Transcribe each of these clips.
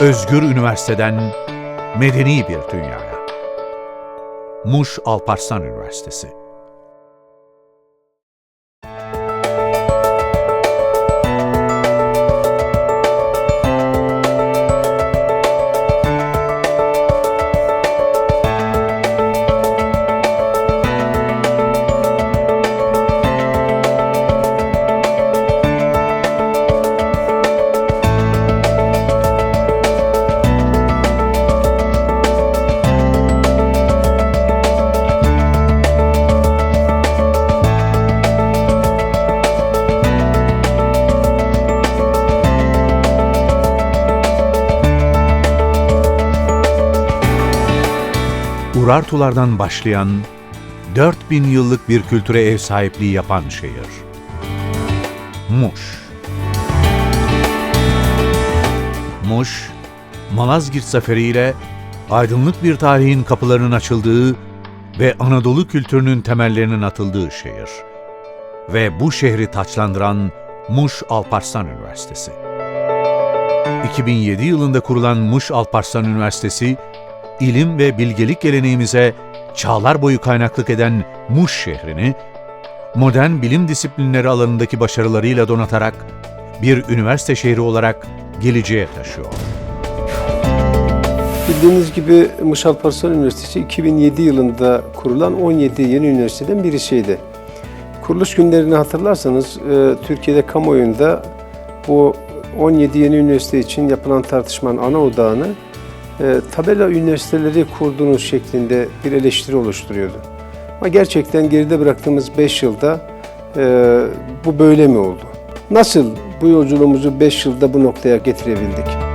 Özgür üniversiteden medeni bir dünyaya. Muş Alparslan Üniversitesi Urartulardan başlayan 4000 yıllık bir kültüre ev sahipliği yapan şehir. Muş. Muş, Malazgirt Zaferi ile aydınlık bir tarihin kapılarının açıldığı ve Anadolu kültürünün temellerinin atıldığı şehir. Ve bu şehri taçlandıran Muş Alparslan Üniversitesi. 2007 yılında kurulan Muş Alparslan Üniversitesi, ilim ve bilgelik geleneğimize çağlar boyu kaynaklık eden Muş şehrini, modern bilim disiplinleri alanındaki başarılarıyla donatarak bir üniversite şehri olarak geleceğe taşıyor. Bildiğiniz gibi Muş Alparslan Üniversitesi 2007 yılında kurulan 17 yeni üniversiteden birisiydi. Kuruluş günlerini hatırlarsanız e, Türkiye'de kamuoyunda bu 17 yeni üniversite için yapılan tartışmanın ana odağını e, tabela üniversiteleri kurduğunuz şeklinde bir eleştiri oluşturuyordu. Ama gerçekten geride bıraktığımız 5 yılda e, bu böyle mi oldu? Nasıl bu yolculuğumuzu 5 yılda bu noktaya getirebildik?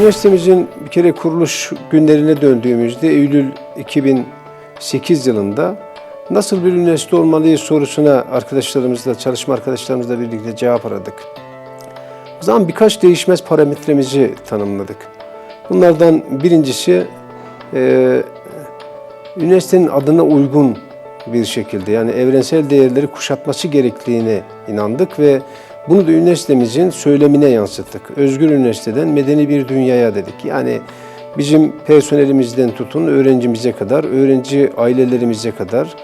Üniversitemizin bir kere kuruluş günlerine döndüğümüzde Eylül 2008 yılında nasıl bir üniversite olmalıyız sorusuna arkadaşlarımızla, çalışma üniversitemizle birlikte cevap aradık. O zaman birkaç değişmez parametremizi tanımladık. Bunlardan birincisi e, üniversitenin adına uygun bir şekilde yani evrensel değerleri kuşatması gerektiğine inandık ve bunu da üniversitemizin söylemine yansıttık. Özgür üniversiteden medeni bir dünyaya dedik. Yani bizim personelimizden tutun öğrencimize kadar, öğrenci ailelerimize kadar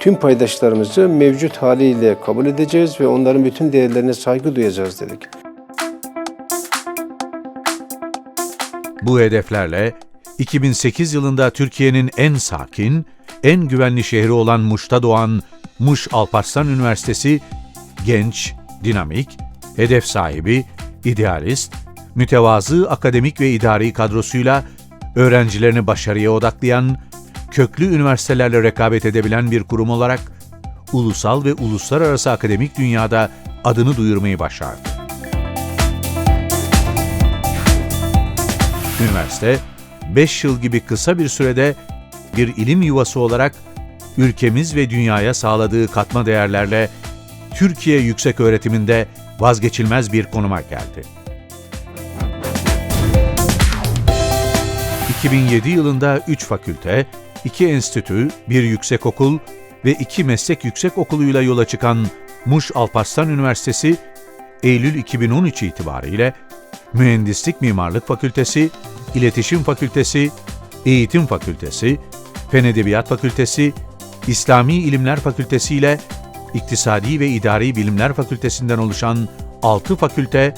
tüm paydaşlarımızı mevcut haliyle kabul edeceğiz ve onların bütün değerlerine saygı duyacağız dedik. Bu hedeflerle 2008 yılında Türkiye'nin en sakin, en güvenli şehri olan Muş'ta doğan Muş Alparslan Üniversitesi genç, dinamik, hedef sahibi, idealist, mütevazı akademik ve idari kadrosuyla öğrencilerini başarıya odaklayan, köklü üniversitelerle rekabet edebilen bir kurum olarak ulusal ve uluslararası akademik dünyada adını duyurmayı başardı. Üniversite, 5 yıl gibi kısa bir sürede bir ilim yuvası olarak ülkemiz ve dünyaya sağladığı katma değerlerle Türkiye yüksek öğretiminde vazgeçilmez bir konuma geldi. 2007 yılında 3 fakülte, 2 enstitü, 1 yüksekokul ve 2 meslek yüksekokuluyla yola çıkan Muş Alparslan Üniversitesi, Eylül 2013 itibariyle Mühendislik Mimarlık Fakültesi, İletişim Fakültesi, Eğitim Fakültesi, Fen Edebiyat Fakültesi, İslami İlimler Fakültesi ile İktisadi ve İdari Bilimler Fakültesinden oluşan 6 fakülte,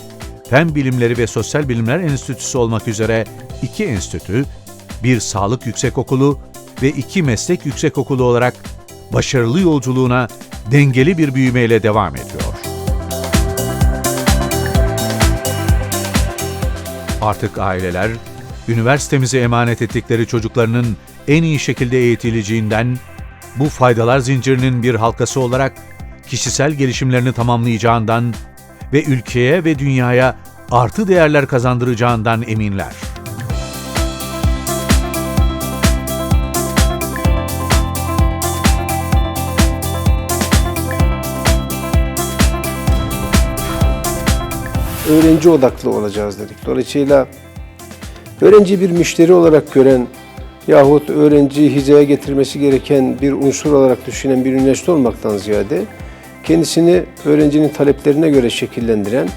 Fen Bilimleri ve Sosyal Bilimler Enstitüsü olmak üzere 2 enstitü, bir sağlık yüksekokulu ve 2 meslek yüksekokulu olarak başarılı yolculuğuna dengeli bir büyümeyle devam ediyor. Artık aileler, üniversitemize emanet ettikleri çocuklarının en iyi şekilde eğitileceğinden bu faydalar zincirinin bir halkası olarak kişisel gelişimlerini tamamlayacağından ve ülkeye ve dünyaya artı değerler kazandıracağından eminler. Öğrenci odaklı olacağız dedik. Dolayısıyla öğrenci bir müşteri olarak gören yahut öğrenciyi hizaya getirmesi gereken bir unsur olarak düşünen bir üniversite olmaktan ziyade kendisini öğrencinin taleplerine göre şekillendiren,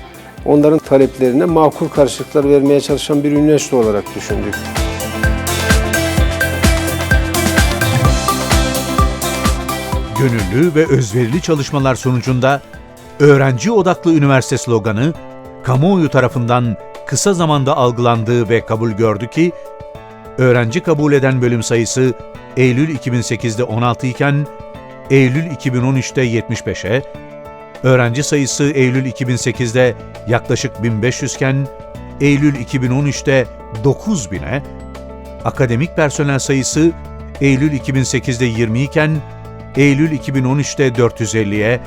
onların taleplerine makul karşılıklar vermeye çalışan bir üniversite olarak düşündük. Gönüllü ve özverili çalışmalar sonucunda öğrenci odaklı üniversite sloganı kamuoyu tarafından kısa zamanda algılandığı ve kabul gördü ki öğrenci kabul eden bölüm sayısı Eylül 2008'de 16 iken Eylül 2013'te 75'e, öğrenci sayısı Eylül 2008'de yaklaşık 1500 iken Eylül 2013'te 9000'e, akademik personel sayısı Eylül 2008'de 20 iken Eylül 2013'te 450'ye,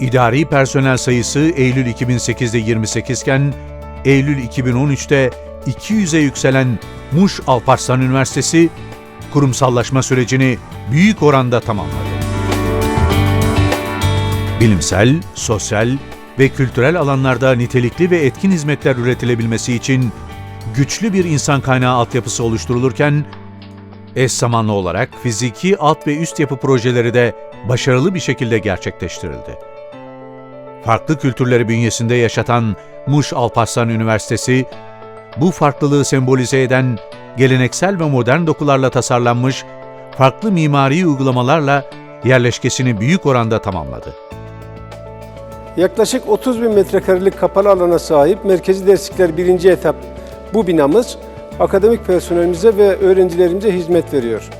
idari personel sayısı Eylül 2008'de 28 iken Eylül 2013'te 200'e yükselen Muş Alparslan Üniversitesi kurumsallaşma sürecini büyük oranda tamamladı. Bilimsel, sosyal ve kültürel alanlarda nitelikli ve etkin hizmetler üretilebilmesi için güçlü bir insan kaynağı altyapısı oluşturulurken, eş zamanlı olarak fiziki alt ve üst yapı projeleri de başarılı bir şekilde gerçekleştirildi. Farklı kültürleri bünyesinde yaşatan Muş Alparslan Üniversitesi, bu farklılığı sembolize eden geleneksel ve modern dokularla tasarlanmış farklı mimari uygulamalarla yerleşkesini büyük oranda tamamladı. Yaklaşık 30 bin metrekarelik kapalı alana sahip Merkezi Derslikler 1. etap bu binamız akademik personelimize ve öğrencilerimize hizmet veriyor.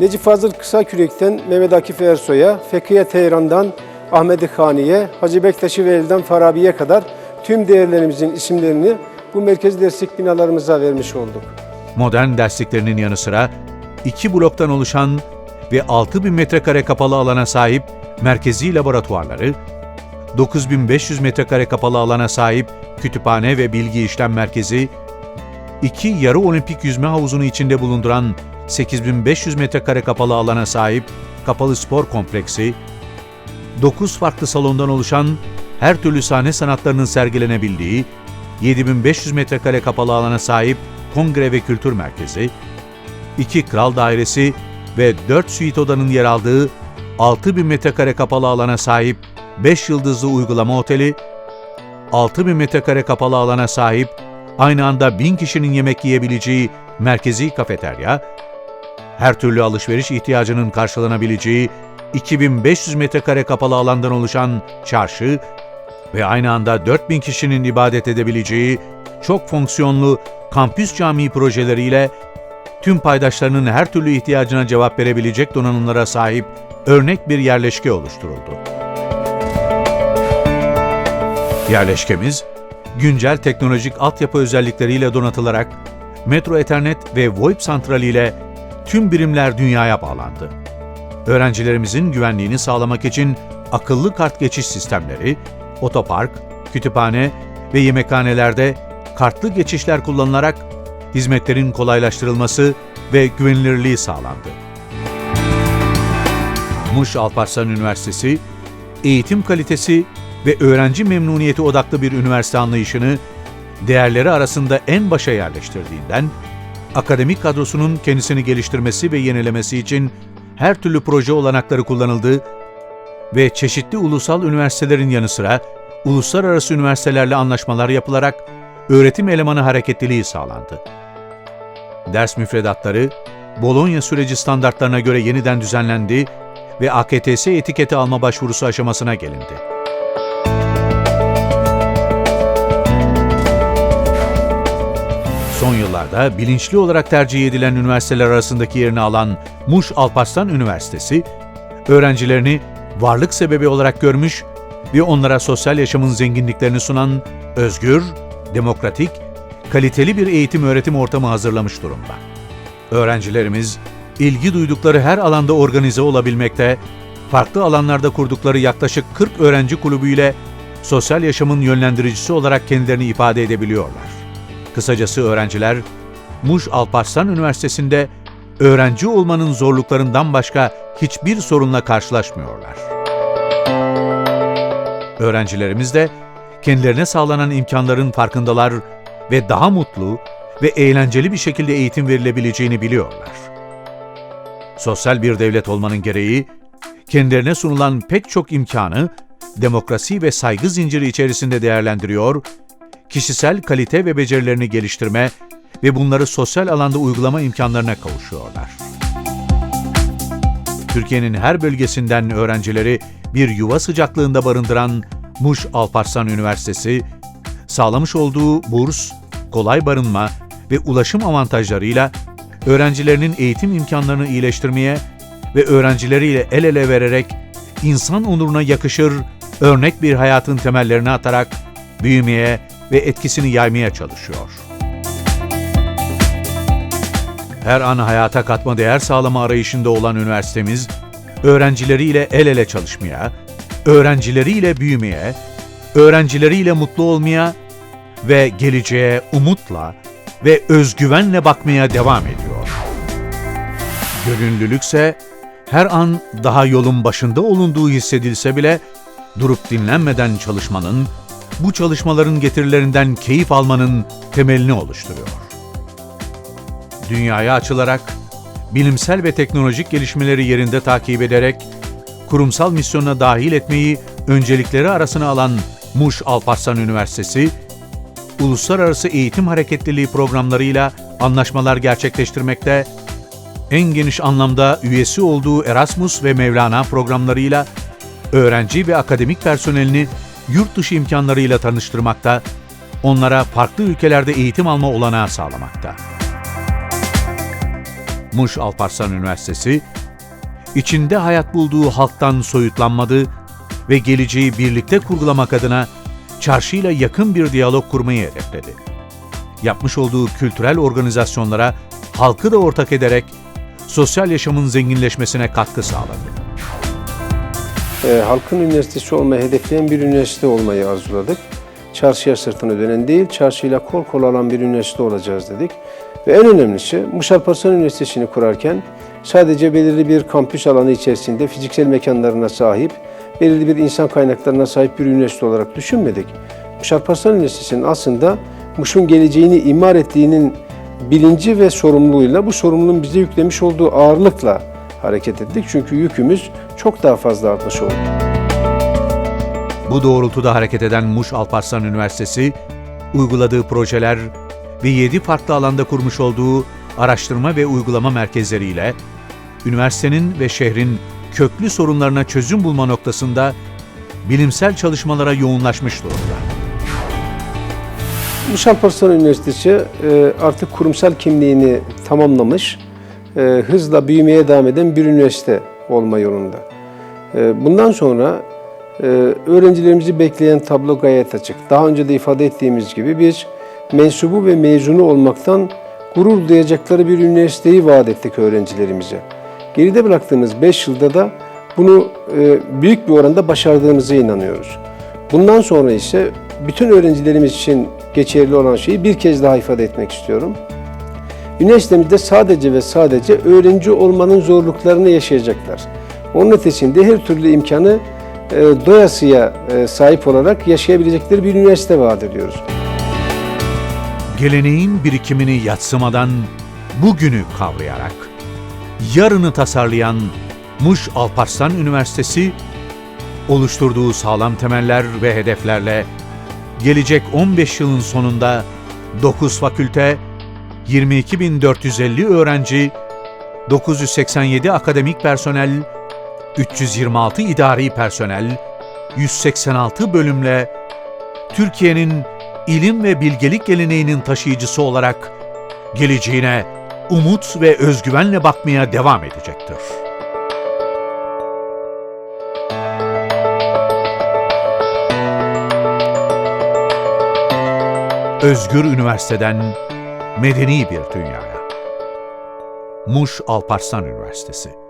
Necip Fazıl Kısakürek'ten Mehmet Akif Ersoy'a, Fekhiye Teyran'dan Ahmet Hani'ye, Hacı Bektaşi Veli'den Farabi'ye kadar tüm değerlerimizin isimlerini bu merkezi derslik binalarımıza vermiş olduk. Modern dersliklerinin yanı sıra iki bloktan oluşan ve 6000 metrekare kapalı alana sahip merkezi laboratuvarları, 9500 metrekare kapalı alana sahip kütüphane ve bilgi işlem merkezi, iki yarı olimpik yüzme havuzunu içinde bulunduran 8500 metrekare kapalı alana sahip kapalı spor kompleksi, 9 farklı salondan oluşan her türlü sahne sanatlarının sergilenebildiği 7500 metrekare kapalı alana sahip kongre ve kültür merkezi, 2 kral dairesi ve 4 suite odanın yer aldığı 6000 metrekare kapalı alana sahip 5 yıldızlı uygulama oteli, 6000 metrekare kapalı alana sahip aynı anda 1000 kişinin yemek yiyebileceği merkezi kafeterya, her türlü alışveriş ihtiyacının karşılanabileceği 2500 metrekare kapalı alandan oluşan çarşı ve aynı anda 4000 kişinin ibadet edebileceği çok fonksiyonlu kampüs camii projeleriyle tüm paydaşlarının her türlü ihtiyacına cevap verebilecek donanımlara sahip örnek bir yerleşke oluşturuldu. Yerleşkemiz, güncel teknolojik altyapı özellikleriyle donatılarak Metro Ethernet ve VoIP santrali ile tüm birimler dünyaya bağlandı. Öğrencilerimizin güvenliğini sağlamak için akıllı kart geçiş sistemleri, otopark, kütüphane ve yemekhanelerde kartlı geçişler kullanılarak hizmetlerin kolaylaştırılması ve güvenilirliği sağlandı. Muş Alparslan Üniversitesi, eğitim kalitesi ve öğrenci memnuniyeti odaklı bir üniversite anlayışını değerleri arasında en başa yerleştirdiğinden, akademik kadrosunun kendisini geliştirmesi ve yenilemesi için her türlü proje olanakları kullanıldı ve çeşitli ulusal üniversitelerin yanı sıra uluslararası üniversitelerle anlaşmalar yapılarak öğretim elemanı hareketliliği sağlandı. Ders müfredatları, Bologna süreci standartlarına göre yeniden düzenlendi ve AKTS etiketi alma başvurusu aşamasına gelindi. Son yıllarda bilinçli olarak tercih edilen üniversiteler arasındaki yerini alan Muş Alparslan Üniversitesi, öğrencilerini varlık sebebi olarak görmüş ve onlara sosyal yaşamın zenginliklerini sunan özgür, demokratik, kaliteli bir eğitim öğretim ortamı hazırlamış durumda. Öğrencilerimiz ilgi duydukları her alanda organize olabilmekte, farklı alanlarda kurdukları yaklaşık 40 öğrenci kulübüyle sosyal yaşamın yönlendiricisi olarak kendilerini ifade edebiliyorlar. Kısacası öğrenciler, Muş Alparslan Üniversitesi'nde öğrenci olmanın zorluklarından başka hiçbir sorunla karşılaşmıyorlar. Öğrencilerimiz de kendilerine sağlanan imkanların farkındalar ve daha mutlu ve eğlenceli bir şekilde eğitim verilebileceğini biliyorlar. Sosyal bir devlet olmanın gereği, kendilerine sunulan pek çok imkanı demokrasi ve saygı zinciri içerisinde değerlendiriyor, kişisel kalite ve becerilerini geliştirme ve bunları sosyal alanda uygulama imkanlarına kavuşuyorlar. Türkiye'nin her bölgesinden öğrencileri bir yuva sıcaklığında barındıran Muş Alparslan Üniversitesi, sağlamış olduğu burs, kolay barınma ve ulaşım avantajlarıyla öğrencilerinin eğitim imkanlarını iyileştirmeye ve öğrencileriyle el ele vererek insan onuruna yakışır örnek bir hayatın temellerini atarak büyümeye ve etkisini yaymaya çalışıyor. Her an hayata katma değer sağlama arayışında olan üniversitemiz, öğrencileriyle el ele çalışmaya, öğrencileriyle büyümeye, öğrencileriyle mutlu olmaya ve geleceğe umutla ve özgüvenle bakmaya devam ediyor. Gönüllülükse her an daha yolun başında olunduğu hissedilse bile durup dinlenmeden çalışmanın, bu çalışmaların getirilerinden keyif almanın temelini oluşturuyor. Dünyaya açılarak, bilimsel ve teknolojik gelişmeleri yerinde takip ederek, kurumsal misyonuna dahil etmeyi öncelikleri arasına alan Muş Alparslan Üniversitesi, uluslararası eğitim hareketliliği programlarıyla anlaşmalar gerçekleştirmekte, en geniş anlamda üyesi olduğu Erasmus ve Mevlana programlarıyla öğrenci ve akademik personelini yurt dışı imkanlarıyla tanıştırmakta, onlara farklı ülkelerde eğitim alma olanağı sağlamakta. Muş Alparslan Üniversitesi, içinde hayat bulduğu halktan soyutlanmadı ve geleceği birlikte kurgulamak adına çarşıyla yakın bir diyalog kurmayı hedefledi. Yapmış olduğu kültürel organizasyonlara halkı da ortak ederek sosyal yaşamın zenginleşmesine katkı sağladı. e, halkın üniversitesi olmayı hedefleyen bir üniversite olmayı arzuladık. Çarşıya sırtını dönen değil, çarşıyla kol kola alan bir üniversite olacağız dedik. Ve en önemlisi Muş Alparslan Üniversitesi'ni kurarken sadece belirli bir kampüs alanı içerisinde fiziksel mekanlarına sahip, belirli bir insan kaynaklarına sahip bir üniversite olarak düşünmedik. Muş Alparslan Üniversitesi'nin aslında Muş'un geleceğini imar ettiğinin bilinci ve sorumluluğuyla bu sorumluluğun bize yüklemiş olduğu ağırlıkla hareket ettik. Çünkü yükümüz çok daha fazla artmış oldu. Bu doğrultuda hareket eden Muş Alparslan Üniversitesi, uyguladığı projeler ve 7 farklı alanda kurmuş olduğu araştırma ve uygulama merkezleriyle, üniversitenin ve şehrin köklü sorunlarına çözüm bulma noktasında bilimsel çalışmalara yoğunlaşmış durumda. Alparslan Üniversitesi e, artık kurumsal kimliğini tamamlamış, e, hızla büyümeye devam eden bir üniversite olma yolunda. E, Bundan sonra öğrencilerimizi bekleyen tablo gayet açık. Daha önce de ifade ettiğimiz gibi biz mensubu ve mezunu olmaktan gurur duyacakları bir üniversiteyi vaat ettik öğrencilerimize. Geride bıraktığımız 5 yılda da bunu e, büyük bir oranda başardığımıza inanıyoruz. Bundan sonra ise bütün öğrencilerimiz için geçerli olan şeyi bir kez daha ifade etmek istiyorum. Üniversitemizde sadece ve sadece öğrenci olmanın zorluklarını yaşayacaklar. Onun ötesinde her türlü imkanı e, doyasıya e, sahip olarak yaşayabilecekleri bir üniversite vaat ediyoruz. Geleneğin birikimini yatsımadan bugünü kavrayarak, yarını tasarlayan Muş Alparslan Üniversitesi, oluşturduğu sağlam temeller ve hedeflerle gelecek 15 yılın sonunda 9 fakülte, 22.450 öğrenci, 987 akademik personel, 326 idari personel, 186 bölümle Türkiye'nin ilim ve bilgelik geleneğinin taşıyıcısı olarak geleceğine umut ve özgüvenle bakmaya devam edecektir. Özgür Üniversiteden medeni bir dünyaya. Muş Alparslan Üniversitesi